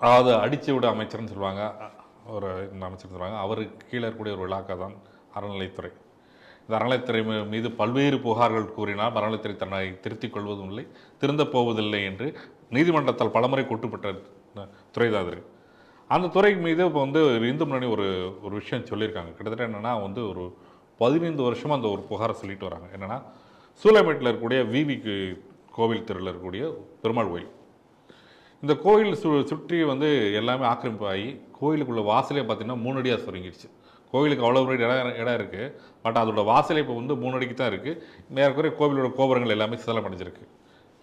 அதாவது அடிச்சு விட அமைச்சர்னு சொல்லுவாங்க. ஒரு இந்த அமைச்சர் சொல்லுவாங்க. அவருக்கு கீழே இருக்கக்கூடிய ஒரு விழாக்கா தான் அறநிலைத்துறை இந்த அறநிலைத்துறை மீது பல்வேறு புகார்கள் கூறினால் அறநிலைத்துறை தன்னை திருத்திக் கொள்வதும் இல்லை திருந்தப் போவதில்லை என்று நீதிமன்றத்தால் பலமுறை கூட்டுப்பட்ட துறை தான் அது அந்த துறை மீது இப்போ வந்து இந்து முன்னணி ஒரு ஒரு விஷயம் சொல்லியிருக்காங்க. கிட்டத்தட்ட என்னென்னா வந்து ஒரு பதினைந்து வருஷமாக அந்த ஒரு புகாரை சொல்லிட்டு வராங்க. என்னென்னா சூலமேட்டில் இருக்கக்கூடிய விவிக்கு கோவில் தெருவில் இருக்கக்கூடிய பெருமாள் கோயில். இந்த கோயில் சு சுற்றி வந்து எல்லாமே ஆக்கிரமிப்பு ஆகி கோயிலுக்குள்ள வாசலே பார்த்தீங்கன்னா மூணு அடியாக சுருங்கிடுச்சு. கோயிலுக்கு அவ்வளோ ஒரு இடம் இடம் இருக்குது பட் அதோட வாசலே இப்போ வந்து மூணு அடிக்கு தான் இருக்குது மேற்கூறிய கோவிலோட கோபுரங்கள் எல்லாமே சிதலம் அடைஞ்சிருக்கு.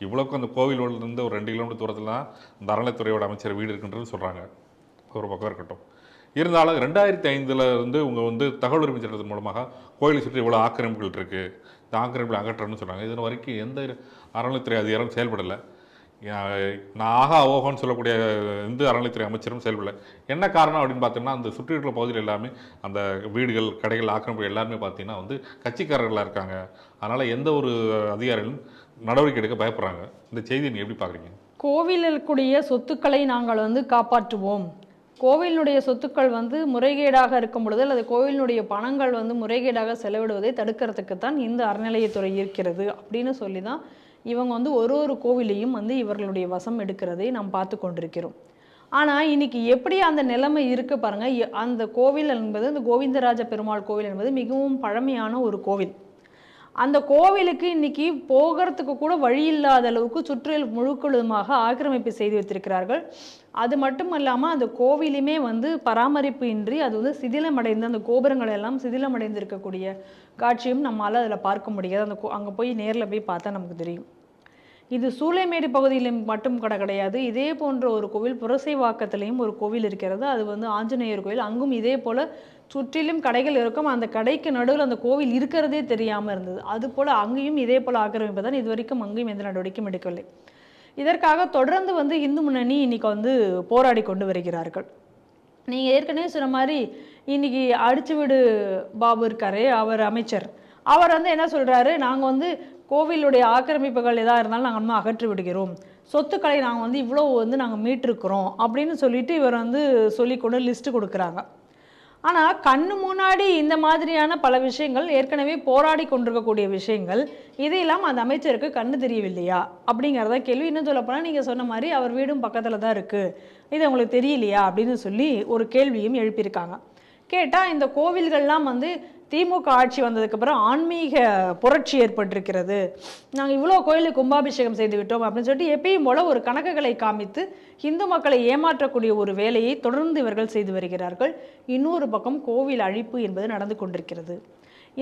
இவ்வளோக்கு அந்த கோவிலோட இருந்து ஒரு ரெண்டு கிலோமீட்டர் தூரத்தில் தான் இந்த அறநிலைத்துறையோட அமைச்சர் வீடு இருக்குன்றது சொல்கிறாங்க ஒரு பக்கம் இருக்கட்டும். இருந்தாலும் ரெண்டாயிரத்தி ஐந்தில் இருந்து இவங்க வந்து தகவல் உரிமை சட்டத்தின் மூலமாக கோயிலை சுற்றி இவ்வளோ ஆக்கிரமிப்புகள் இருக்குது இந்த ஆக்கிரமிப்புகள் அகற்றணும்னு சொன்னாங்க இதன் வரைக்கும் எந்த அறநிலைத்துறை அதிகாரம் செயல்படலை. நான் ஆகா ஓஹோன்னு சொல்லக்கூடிய இந்து அறநிலைத்துறை அமைச்சரும் செயல்படல. என்ன காரணம் அப்படின்னு பார்த்தோம்னா அந்த சுற்றி இருக்கிற பகுதியில் எல்லாமே அந்த வீடுகள் கடைகள் ஆக்கிரமிப்பு எல்லாருமே பார்த்தீங்கன்னா வந்து கட்சிக்காரர்களாக இருக்காங்க. அதனால் எந்த ஒரு அதிகாரிகளும் நடவடிக்கை எடுக்க பயப்படுறாங்க. இந்த செய்தி நீங்கள் எப்படி பார்க்குறீங்க? கோவிலுக்குடைய சொத்துக்களை நாங்கள் வந்து காப்பாற்றுவோம். கோவிலினுடைய சொத்துக்கள் வந்து முறைகேடாக இருக்கும் பொழுது அல்லது கோவிலினுடைய பணங்கள் வந்து முறைகேடாக செலவிடுவதை தடுக்கிறதுக்கு தான் இந்த அறநிலையத்துறை இருக்கிறது அப்படின்னு சொல்லி தான் இவங்க வந்து ஒரு ஒரு கோவிலையும் வந்து இவர்களுடைய வசம் எடுக்கிறதை நாம் பார்த்து கொண்டிருக்கிறோம். ஆனால் இன்னைக்கு எப்படி அந்த நிலைமை இருக்கு பாருங்க. அந்த கோவில் என்பது இந்த கோவிந்தராஜ பெருமாள் கோவில் என்பது மிகவும் பழமையான ஒரு கோவில். அந்த கோவிலுக்கு இன்னைக்கு போகிறதுக்கு கூட வழி இல்லாத அளவுக்கு சுற்றில் முழுக்களுமாக ஆக்கிரமிப்பு செய்து வைத்திருக்கிறார்கள். அது மட்டும் இல்லாமல் அந்த கோவிலுமே வந்து பராமரிப்பு இன்றி அது வந்து சிதிலமடைந்து அந்த கோபுரங்கள் எல்லாம் சிதிலமடைந்து இருக்கக்கூடிய காட்சியும் நம்மால் அதில் பார்க்க முடியாது. அந்த அங்கே போய் நேரில் போய் பார்த்தா நமக்கு தெரியும். இது சூளைமேடு பகுதியில் மட்டும் கடை கிடையாது. இதே போன்ற ஒரு கோவில் புரசைவாக்கத்திலையும் ஒரு கோவில் இருக்கிறது. அது வந்து ஆஞ்சநேயர் கோவில். அங்கும் இதே போல் சுற்றிலும் கடைகள் இருக்கும். அந்த கடைக்கு நடுவில் அந்த கோவில் இருக்கிறதே தெரியாமல் இருந்தது. அது போல் அங்கேயும் இதே போல் ஆக்கிரமிப்பு தான். இது வரைக்கும் அங்கேயும் எந்த நடவடிக்கையும் எடுக்கவில்லை. இதற்காக தொடர்ந்து வந்து இந்து முன்னணி இன்னைக்கு வந்து போராடி கொண்டு வருகிறார்கள். நீங்கள் ஏற்கனவே சொன்ன மாதிரி இன்னைக்கு அடிச்சு விடு பாபு இருக்காரு அவர் அமைச்சர். அவர் வந்து என்ன சொல்கிறாரு நாங்கள் வந்து கோவிலுடைய ஆக்கிரமிப்புகள் எதாக இருந்தாலும் நாங்கள் வந்து அகற்றி விடுகிறோம். சொத்துக்களை நாங்கள் வந்து இவ்வளோ வந்து நாங்கள் மீட்டிருக்கிறோம் அப்படின்னு சொல்லிட்டு இவர் வந்து சொல்லி கொண்டு லிஸ்ட்டு கொடுக்குறாங்க. ஆனால் கண்ணு முன்னாடி இந்த மாதிரியான பல விஷயங்கள் ஏற்கனவே போராடி கொண்டிருக்கக்கூடிய விஷயங்கள் இதையெல்லாம் அந்த அமைச்சருக்கு கண்ணு தெரியவில்லையா? அப்படிங்கிறத கேள்வி. இன்னும் சொல்லப்போனால் நீங்கள் சொன்ன மாதிரி அவர் வீடும் பக்கத்தில் தான் இருக்குது இது உங்களுக்கு தெரியலையா? அப்படின்னு சொல்லி ஒரு கேள்வியும் எழுப்பியிருக்காங்க. கேட்டால் இந்த கோவில்கள்லாம் வந்து திமுக ஆட்சி வந்ததுக்கப்புறம் ஆன்மீக புரட்சி ஏற்பட்டிருக்கிறது. நாங்கள் இவ்வளோ கோயிலுக்கு கும்பாபிஷேகம் செய்து விட்டோம் அப்படின்னு சொல்லிட்டு எப்பயும் போல ஒரு கணக்குகளை காமித்து இந்து மக்களை ஏமாற்றக்கூடிய ஒரு வேலையை தொடர்ந்து இவர்கள் செய்து வருகிறார்கள். இன்னொரு பக்கம் கோவில் அழிப்பு என்பது நடந்து கொண்டிருக்கிறது.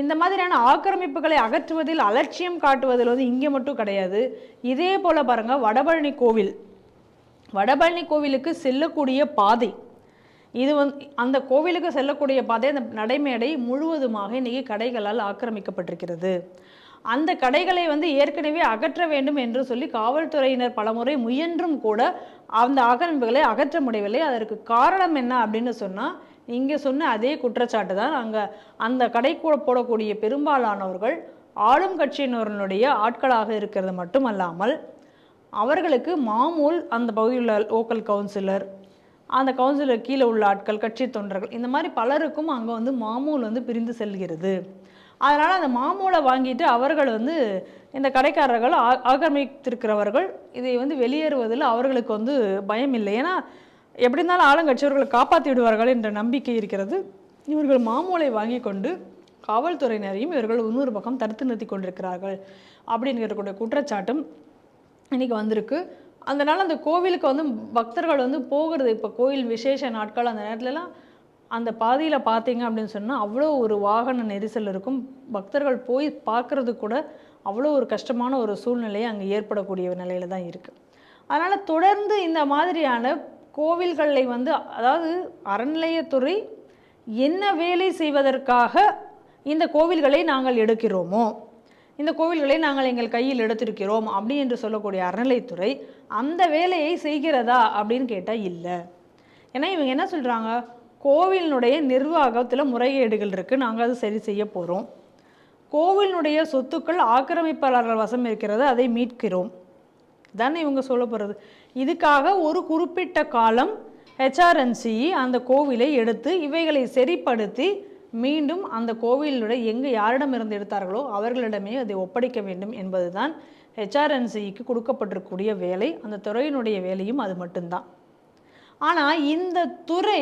இந்த மாதிரியான ஆக்கிரமிப்புகளை அகற்றுவதில் அலட்சியம் காட்டுவதில் வந்து இங்கே மட்டும் கிடையாது. இதே போல் பாருங்கள் வடபழனி கோவில். வடபழனி கோவிலுக்கு செல்லக்கூடிய பாதை. இது வந்து அந்த கோவிலுக்கு செல்லக்கூடிய பாதை அந்த நடைமேடை முழுவதுமாக இன்றைக்கி கடைகளால் ஆக்கிரமிக்கப்பட்டிருக்கிறது. அந்த கடைகளை வந்து ஏற்கனவே அகற்ற வேண்டும் என்று சொல்லி காவல்துறையினர் பலமுறை முயன்றும் கூட அந்த ஆக்கிரமிப்புகளை அகற்ற முடியவில்லை. அதற்கு காரணம் என்ன அப்படின்னு சொன்னால் இங்கே சொன்ன அதே குற்றச்சாட்டு தான். அங்கே அந்த கடை கூட போடக்கூடிய பெரும்பாலானவர்கள் ஆளும் கட்சியினருடைய ஆட்களாக இருக்கிறது மட்டுமல்லாமல் அவர்களுக்கு மாமூல் அந்த பகுதியில் உள்ள லோக்கல் கவுன்சிலர் அந்த கவுன்சிலர் கீழே உள்ள ஆட்கள் கட்சி தொண்டர்கள் இந்த மாதிரி பலருக்கும் அங்கே வந்து மாமூல் வந்து பிரிந்து செல்கிறது. அதனால் அந்த மாமூலை வாங்கிட்டு அவர்கள் வந்து இந்த கடைக்காரர்கள் ஆ- ஆக்கிரமித்திருக்கிறவர்கள் இதை வந்து வெளியேறுவதில் அவர்களுக்கு வந்து பயம் இல்லை. ஏன்னா எப்படி இருந்தாலும் ஆளுங்கட்சியவர்களை காப்பாற்றி விடுவார்கள் என்ற நம்பிக்கை இருக்கிறது. இவர்கள் மாமூலை வாங்கி கொண்டு காவல்துறையினரையும் இவர்கள் இன்னொரு பக்கம் தடுத்து நிறுத்தி கொண்டிருக்கிறார்கள். அப்படிங்கிற குற்றச்சாட்டும் இன்னைக்கு வந்திருக்கு. அதனால் அந்த கோவிலுக்கு வந்து பக்தர்கள் வந்து போகிறது. இப்போ கோயில் விசேஷ நாட்கள் அந்த நேரத்துலலாம் அந்த பாதையில் பார்த்தீங்க அப்படின்னு சொன்னால் அவ்வளோ ஒரு வாகன நெரிசல் இருக்கும். பக்தர்கள் போய் பார்க்குறது கூட அவ்வளோ ஒரு கஷ்டமான ஒரு சூழ்நிலையை அங்கே ஏற்படக்கூடிய நிலையில தான் இருக்குது அதனால் தொடர்ந்து இந்த மாதிரியான கோவில்களை வந்து அதாவது அறநிலையத்துறை என்ன வேலை செய்வதற்காக இந்த கோவில்களை நாங்கள் எடுக்கிறோமோ? இந்த கோவில்களை நாங்கள் எங்கள் கையில் எடுத்திருக்கிறோம் அப்படி என்று சொல்லக்கூடிய அறநிலைத்துறை அந்த வேலையை செய்கிறதா அப்படின்னு கேட்டால் இல்லை. ஏன்னா இவங்க என்ன சொல்கிறாங்க கோவிலினுடைய நிர்வாகத்தில் முறைகேடுகள் இருக்குது நாங்கள் அதை சரி செய்ய போகிறோம் கோவிலினுடைய சொத்துக்கள் ஆக்கிரமிப்பாளர்கள் வசம் இருக்கிறது அதை மீட்கிறோம். தானே இவங்க சொல்ல போகிறது இதுக்காக ஒரு குறிப்பிட்ட காலம் ஹெச்ஆர்என்சி அந்த கோவிலை எடுத்து இவைகளை சரிப்படுத்தி மீண்டும் அந்த கோவிலுடைய எங்கே யாரிடமிருந்து எடுத்தார்களோ அவர்களிடமே அதை ஒப்படைக்க வேண்டும் என்பதுதான் ஹெச்ஆர்என்சிக்கு கொடுக்கப்பட்டிருக்கக்கூடிய வேலை. அந்த துறையினுடைய வேலையும் அது மட்டும்தான். ஆனால் இந்த துறை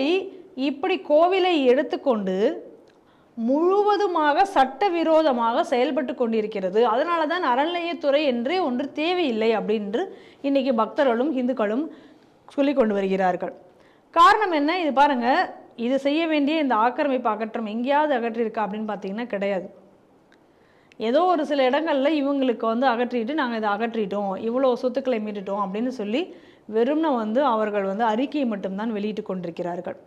இப்படி கோவிலை எடுத்துக்கொண்டு முழுவதுமாக சட்டவிரோதமாக செயல்பட்டு கொண்டிருக்கிறது. அதனால தான் அறநிலையத்துறை என்றே ஒன்று தேவையில்லை அப்படின்று இன்னைக்கு பக்தர்களும் இந்துக்களும் சொல்லி கொண்டு வருகிறார்கள். காரணம் என்ன? இது பாருங்கள் இது செய்ய வேண்டிய இந்த ஆக்கிரமிப்பு அகற்றம் எங்கேயாவது அகற்றியிருக்கா அப்படின்னு பார்த்தீங்கன்னா கிடையாது. ஏதோ ஒரு சில இடங்களில் இவங்களுக்கு வந்து அகற்றிட்டு நாங்கள் இதை அகற்றிட்டோம் இவ்வளோ சொத்துக்களை மீட்டுட்டோம் அப்படின்னு சொல்லி வெறும்ன வந்து அவர்கள் வந்து அறிக்கையை மட்டும்தான் வெளியிட்டு கொண்டிருக்கிறார்கள்.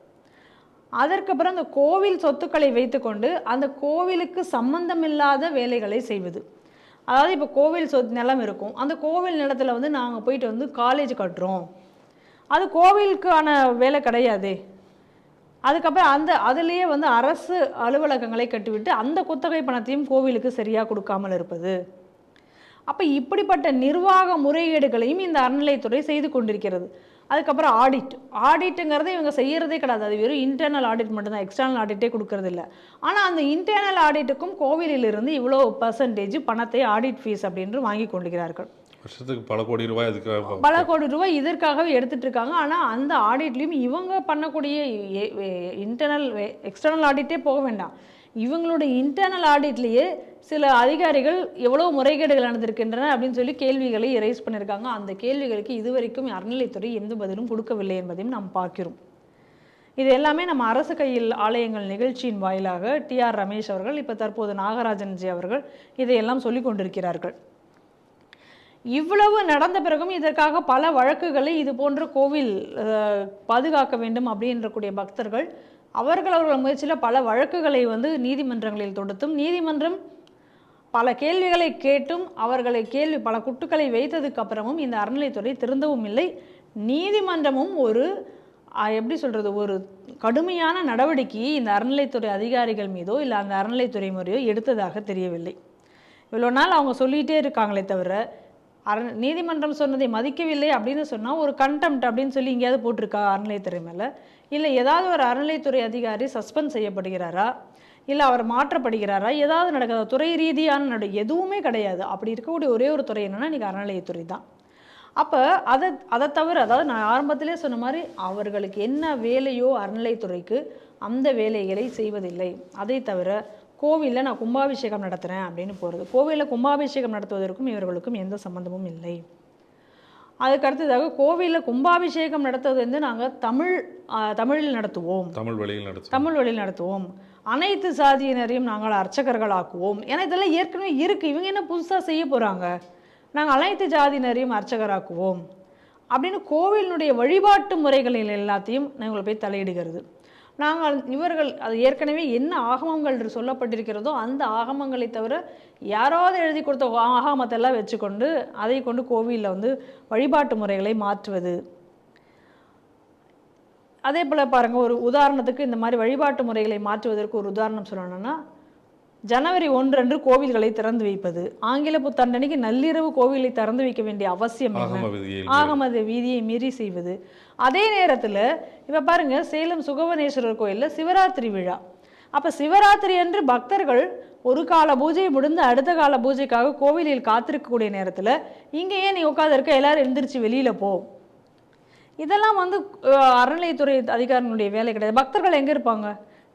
அதற்கப்புறம் அந்த கோவில் சொத்துக்களை வைத்துக்கொண்டு அந்த கோவிலுக்கு சம்பந்தமில்லாத வேலைகளை செய்வது. அதாவது இப்போ கோவில் சொத் நிலம் இருக்கும். அந்த கோவில் நிலத்தில் வந்து நாங்கள் போயிட்டு வந்து காலேஜ் கட்டுறோம். அது கோவிலுக்கான வேலை கிடையாதே. அதுக்கப்புறம் அந்த அதுலேயே வந்து அரசு அலுவலகங்களை கட்டிவிட்டு அந்த குத்தகை பணத்தையும் கோவிலுக்கு சரியாக கொடுக்காமல் இருப்பது. அப்போ இப்படிப்பட்ட நிர்வாக முறைகேடுகளையும் இந்த அறநிலையத்துறை செய்து கொண்டிருக்கிறது. அதுக்கப்புறம் ஆடிட் ஆடிட்டுங்கிறத இவங்க செய்கிறதே கிடையாது. அது வெறும் இன்டர்னல் ஆடிட் மட்டும்தான். எக்ஸ்டர்னல் ஆடிட்டே கொடுக்கறது இல்லை. ஆனால் அந்த இன்டர்னல் ஆடிட்டுக்கும் கோவிலிலிருந்து இவ்வளோ பர்சன்டேஜ் பணத்தை ஆடிட் ஃபீஸ் அப்படின்று வாங்கி கொண்டிருக்கிறார்கள். வருஷத்துக்கு பல கோடி ரூபாய் அதுக்கு பல கோடி ரூபாய் இதற்காகவே எடுத்துட்டு இருக்காங்க. ஆனால் அந்த ஆடிட்லையும் இவங்க பண்ணக்கூடிய இன்டர்னல் எக்ஸ்டர்னல் ஆடிட்டே போக வேண்டாம். இவங்களுடைய இன்டர்னல் ஆடிட்லேயே சில அதிகாரிகள் எவ்வளோ முறைகேடுகள் நடந்திருக்கின்றன அப்படின்னு சொல்லி கேள்விகளை ரைஸ் பண்ணியிருக்காங்க அந்த கேள்விகளுக்கு இதுவரைக்கும் அறநிலைத்துறை எந்த பதிலும் கொடுக்கவில்லை என்பதையும் நாம் பார்க்கிறோம். இது எல்லாமே நம்ம அரசு கையில் ஆலயங்கள் நிகழ்ச்சியின் வாயிலாக டி ஆர் ரமேஷ் அவர்கள் இப்போ தற்போது நாகராஜன்ஜி அவர்கள் இதையெல்லாம் சொல்லிக் கொண்டிருக்கிறார்கள். இவ்வளவு நடந்த பிறகும் இதற்காக பல வழக்குகளை இது போன்ற கோவில் பாதுகாக்க வேண்டும் அப்படின்றக்கூடிய பக்தர்கள் அவர்கள் அவர்கள் முயற்சியில் பல வழக்குகளை வந்து நீதிமன்றங்களில் தொடுத்தும் நீதிமன்றம் பல கேள்விகளை கேட்டும் அவர்களை கேள்வி பல குட்டுக்களை வைத்ததுக்கு அப்புறமும் இந்த அறநிலைத்துறை திருந்தவும் இல்லை. நீதிமன்றமும் ஒரு எப்படி சொல்கிறது ஒரு கடுமையான நடவடிக்கையை இந்த அறநிலைத்துறை அதிகாரிகள் மீதோ இல்லை அந்த அறநிலைத்துறை முறையோ எடுத்ததாக தெரியவில்லை. இவ்வளோ நாள் அவங்க சொல்லிகிட்டே இருக்காங்களே தவிர அர நீதிமன்றம் சொன்னதை மதிக்கவில்லை அப்படின்னு சொன்னால் ஒரு கண்டெம்ட் அப்படின்னு சொல்லி எங்கேயாவது போட்டிருக்கா அறநிலையத்துறை மேலே? இல்லை ஏதாவது ஒரு அறநிலைத்துறை அதிகாரி சஸ்பெண்ட் செய்யப்படுகிறாரா? இல்லை அவர் மாற்றப்படுகிறாரா? ஏதாவது நடக்காத துறை ரீதியான நடு எதுவுமே கிடையாது. அப்படி இருக்கக்கூடிய ஒரே ஒரு துறை என்னன்னா இன்றைக்கி அறநிலையத்துறை தான். அப்போ அதை அதை தவிர அதாவது நான் ஆரம்பத்திலே சொன்ன மாதிரி அவர்களுக்கு என்ன வேலையோ அறநிலைத்துறைக்கு அந்த வேலைகளை செய்வதில்லை. அதை தவிர கோவிலில் நான் கும்பாபிஷேகம் நடத்துகிறேன் அப்படின்னு போகிறது கோவிலில் கும்பாபிஷேகம் நடத்துவதற்கும் இவர்களுக்கும் எந்த சம்மந்தமும் இல்லை. அதுக்கு அடுத்ததாக கோவிலில் கும்பாபிஷேகம் நடத்துவது வந்து நாங்கள் தமிழ் தமிழில் நடத்துவோம். தமிழ் வழியில் நடத்தும் தமிழ் வழியில் நடத்துவோம். அனைத்து சாதியினரையும் நாங்கள் அர்ச்சகர்களாக்குவோம். ஏன்னா இதெல்லாம் ஏற்கனவே இருக்குது இவங்க என்ன புதுசாக செய்ய போகிறாங்க நாங்கள் அனைத்து ஜாதியினரையும் அர்ச்சகராக்குவோம். அப்படின்னு கோவிலினுடைய வழிபாட்டு முறைகளில் எல்லாத்தையும் நாங்கள் போய் தலையிடுகிறது. நாங்கள் இவர்கள் அது ஏற்கனவே என்ன ஆகமங்கள் சொல்லப்பட்டிருக்கிறதோ அந்த ஆகமங்களை தவிர யாராவது எழுதி கொடுத்த ஆகமத்தெல்லாம் வச்சுக்கொண்டு அதை கொண்டு கோவிலில் வந்து வழிபாட்டு முறைகளை மாற்றுவது. அதே போல் பாருங்கள் ஒரு உதாரணத்துக்கு இந்த மாதிரி வழிபாட்டு முறைகளை மாற்றுவதற்கு ஒரு உதாரணம் சொல்லணும்னா ஜனவரி ஒன்றன்று கோவில்களை திறந்து வைப்பது. ஆங்கில புத்தாண்டனைக்கு நள்ளிரவு கோவிலை திறந்து வைக்க வேண்டிய அவசியம் ஆகமத வீதியை மீறி. செய்வது. அதே நேரத்தில் இப்போ பாருங்க சேலம் சுகவனேஸ்வரர் கோயிலில் சிவராத்திரி விழா. அப்போ சிவராத்திரி அன்று பக்தர்கள் ஒரு கால பூஜை முடிந்து அடுத்த கால பூஜைக்காக கோவிலில் காத்திருக்கக்கூடிய நேரத்தில் இங்கே ஏன் நீ உட்காந்துருக்க எல்லாரும் எழுந்திரிச்சு வெளியில் போ. இதெல்லாம் வந்து அறநிலையத்துறை அதிகாரிகளுடைய வேலை கிடையாது. பக்தர்கள் எங்கே இருப்பாங்க?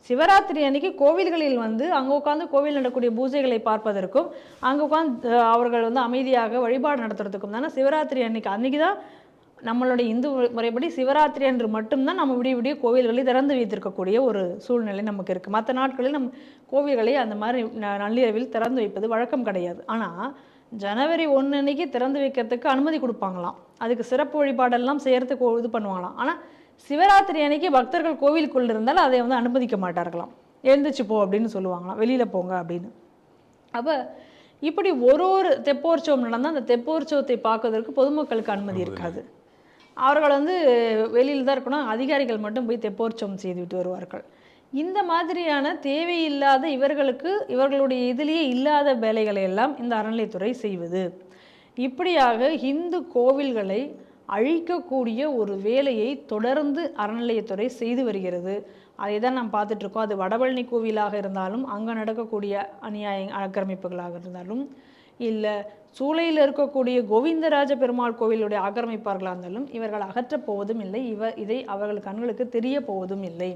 சிவராத்திரி அன்னைக்கு கோவில்களில் வந்து அங்கே உட்காந்து கோவில் நடக்கக்கூடிய பூஜைகளை பார்ப்பதற்கும் அங்கே உட்காந்து அவர்கள் வந்து அமைதியாக வழிபாடு நடத்துறதுக்கும் தானே சிவராத்திரி அன்னைக்கு. அன்னைக்கு தான் நம்மளுடைய இந்து முறைப்படி சிவராத்திரி அன்று மட்டும்தான் நம்ம விடிய விடிய கோவில்களை திறந்து வைத்திருக்கக்கூடிய ஒரு சூழ்நிலை நமக்கு இருக்குது மற்ற நாட்களில் நம் கோவில்களை அந்த மாதிரி ந- நள்ளிரவில் திறந்து வைப்பது வழக்கம் கிடையாது. ஆனால் ஜனவரி ஒன்று அன்னைக்கு திறந்து வைக்கிறதுக்கு அனுமதி கொடுப்பாங்களாம். அதுக்கு சிறப்பு வழிபாடெல்லாம் செய்கிறதுக்கு இது பண்ணுவாங்களாம். ஆனால் சிவராத்திரி அன்னைக்கு பக்தர்கள் கோவிலுக்குள்ள இருந்தால் அதை வந்து அனுமதிக்க மாட்டார்களாம். எழுந்துச்சு போ அப்படின்னு சொல்லுவாங்களாம். வெளியில் போங்க அப்படின்னு. அப்போ இப்படி ஒரு ஒரு தெப்போற்சவம் நடந்தால் அந்த தெப்போற்சவத்தை பார்க்கறதற்கு பொதுமக்களுக்கு அனுமதி இருக்காது. அவர்கள் வந்து வெளியில் தான் இருக்கணும். அதிகாரிகள் மட்டும் போய் தெப்போற்சவம் செய்துவிட்டு வருவார்கள். இந்த மாதிரியான தேவையில்லாத இவர்களுக்கு இவர்களுடைய இதிலேயே இல்லாத வேலைகளை எல்லாம் இந்த அறநிலைத்துறை செய்வது. இப்படியாக இந்து கோவில்களை அழிக்கக்கூடிய ஒரு வேலையை தொடர்ந்து அறநிலையத்துறை செய்து வருகிறது. அதை தான் நாம் பார்த்துட்ருக்கோம் அது வடபழனி கோவிலாக இருந்தாலும் அங்கே நடக்கக்கூடிய அநியாய ஆக்கிரமிப்புகளாக இருந்தாலும் இல்லை சூளையில் இருக்கக்கூடிய கோவிந்தராஜ பெருமாள் கோவிலுடைய ஆக்கிரமிப்பார்களாக இருந்தாலும் இவர்கள் அகற்றப் போவதும் இல்லை. இவ இதை அவர்கள் கண்களுக்கு தெரிய போவதும் இல்லை.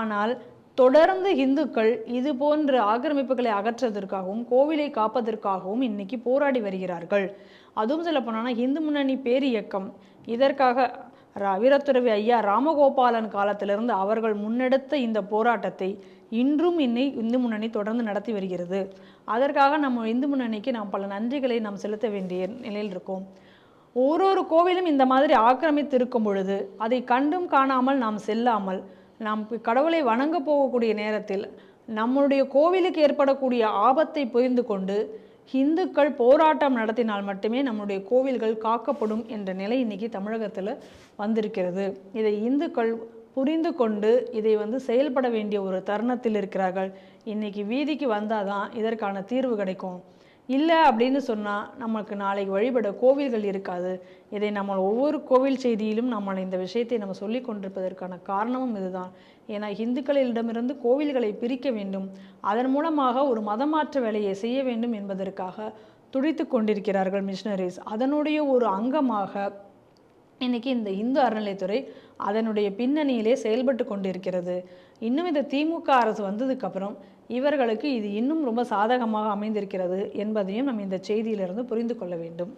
ஆனால் தொடர்ந்து இந்துக்கள் இது போன்ற ஆக்கிரமிப்புகளை அகற்றுவதற்காகவும் கோவிலை காப்பதற்காகவும் இன்னைக்கு போராடி வருகிறார்கள். அதுவும் சொல்ல போனால் இந்து முன்னணி பேரியக்கம் இதற்காக ரா- வீரத்துறவி ஐயா ராமகோபாலன் காலத்திலிருந்து அவர்கள் முன்னெடுத்த இந்த போராட்டத்தை இன்றும் இன்னை இந்து முன்னணி தொடர்ந்து நடத்தி வருகிறது. அதற்காக நம்ம இந்து முன்னணிக்கு நாம் பல நன்றிகளை நாம் செலுத்த வேண்டிய நிலையில் இருக்கோம். ஒரு ஒரு கோவிலும் இந்த மாதிரி ஆக்கிரமித்து இருக்கும் பொழுது அதை கண்டும் காணாமல் நாம் செல்லாமல் நாம் கடவுளை வணங்க போகக்கூடிய நேரத்தில் நம்முடைய கோவிலுக்கு ஏற்படக்கூடிய ஆபத்தை புரிந்து கொண்டு இந்துக்கள் போராட்டம் நடத்தினால் மட்டுமே நம்முடைய கோவில்கள் காக்கப்படும் என்ற நிலை இன்னைக்கு தமிழகத்தில் வந்திருக்கிறது. இதை இந்துக்கள் புரிந்து கொண்டு இதை வந்து செயல்பட வேண்டிய ஒரு தருணத்தில் இருக்கிறார்கள். இன்னைக்கு வீதிக்கு வந்தால் தான் இதற்கான தீர்வு கிடைக்கும். இல்லை அப்படின்னு சொன்னால் நமக்கு நாளைக்கு வழிபட கோவில்கள் இருக்காது. இதை நம்ம ஒவ்வொரு கோவில் செய்தியிலும் நம்ம இந்த விஷயத்தை நம்ம சொல்லி கொண்டிருப்பதற்கான காரணமும் இதுதான். ஏன்னா இந்துக்களிடமிருந்து கோவில்களை பிரிக்க வேண்டும். அதன் மூலமாக ஒரு மதமாற்ற வேலையை செய்ய வேண்டும் என்பதற்காக துடித்து கொண்டிருக்கிறார்கள் மிஷினரிஸ். அதனுடைய ஒரு அங்கமாக இன்றைக்கி இந்த இந்து அறநிலைத்துறை அதனுடைய பின்னணியிலே செயல்பட்டு கொண்டிருக்கிறது. இன்னும் இந்த திமுக அரசு வந்ததுக்கப்புறம் இவர்களுக்கு இது இன்னும் ரொம்ப சாதகமாக அமைந்திருக்கிறது என்பதையும் நம்ம இந்த செய்தியிலிருந்து புரிந்து கொள்ள வேண்டும்.